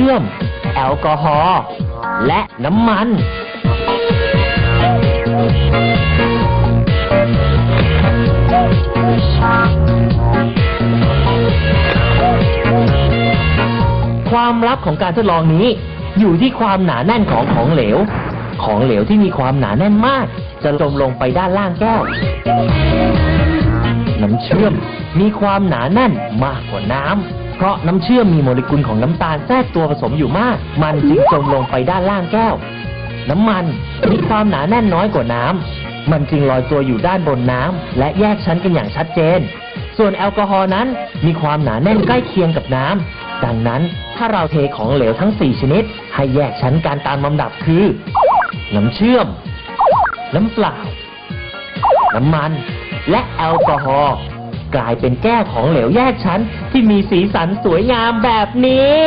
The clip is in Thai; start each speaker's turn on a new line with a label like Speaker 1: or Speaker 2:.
Speaker 1: ชื่อม แอลกอฮอล์และน้ำมัน ความลับของการทดลองนี้ อยู่ที่ความหนาแน่นของของเหลว ของเหลวที่มีความหนาแน่นมาก จะจมลงไปด้านล่างแก้ว น้ำเชื่อมมีความหนาแน่นมากกว่าน้ำ เพราะน้ำเชื่อมมีโมเลกุลของน้ำตาลแทรกตัวผสมอยู่มาก มันจึงจมลงไปด้านล่างแก้ว น้ำมันมีความหนาแน่นน้อยกว่าน้ำ มันจึงลอยตัวอยู่ด้านบนน้ำและแยกชั้นกันอย่างชัดเจน ส่วนแอลกอฮอล์นั้นมีความหนาแน่นใกล้เคียงกับน้ำ ดังนั้นถ้าเราเทของเหลวทั้ง 4 ชนิด ให้แยกชั้นการตามลำดับคือ น้ำเชื่อม น้ำเปล่า น้ำมัน และแอลกอฮอล์ กลายเป็นแก้วของเหลวแยกชั้นที่มีสีสันสวยงามแบบนี้